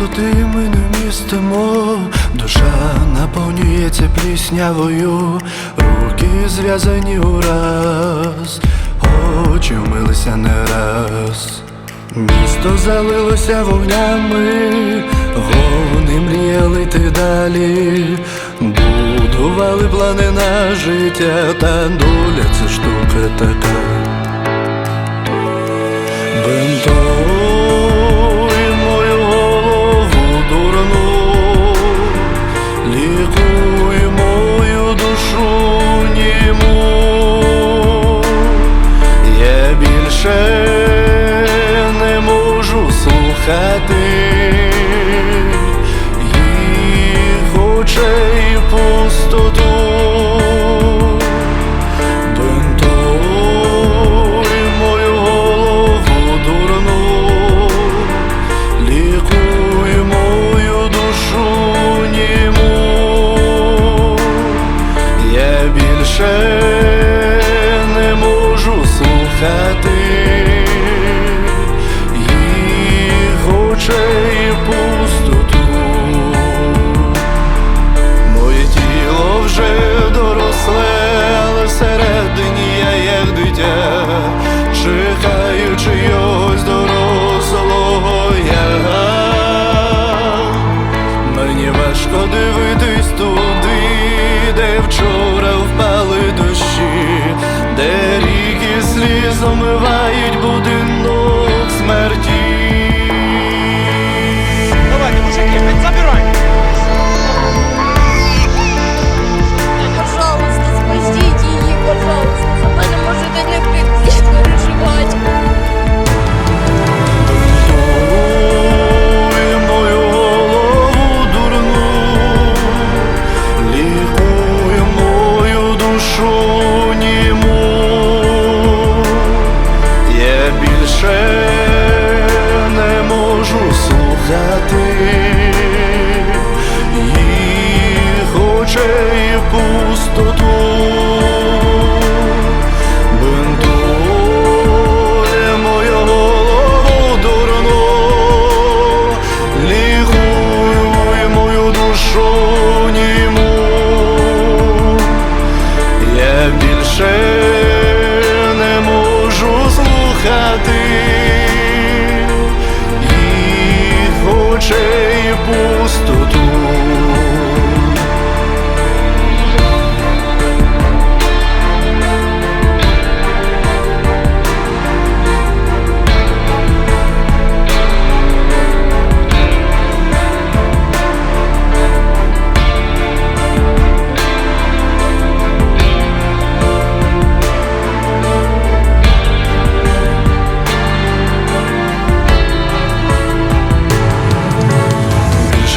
пустоти ми не містимо, душа наповнюється пліснявою, руки зв'язані ураз, очі вмилися не раз. Місто залилося вогнями, вони мріяли йти далі, будували плани на життя, та доля це штука така. Бинтуй слухати їх очей пустоту. Бинтуй мою голову дурну, лікуй мою душу німу. Я більше не можу слухати очей пустоту. Моє тіло вже доросле, але всередині я як дитя, чекаю чогось дорослого я. Мені важко дивитись туди, де вчора впали дощі, де ріки сліз омивають будинок смерті. Слухати їх очей пустоту. Бинтує мою голову дурну, лікуй мою душу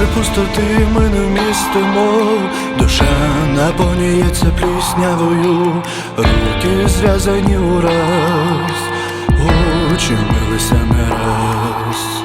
Більше пустоти ми не вмістимо, душа наповнюється пліснявою, руки зв'язані ураз, очі милися не раз.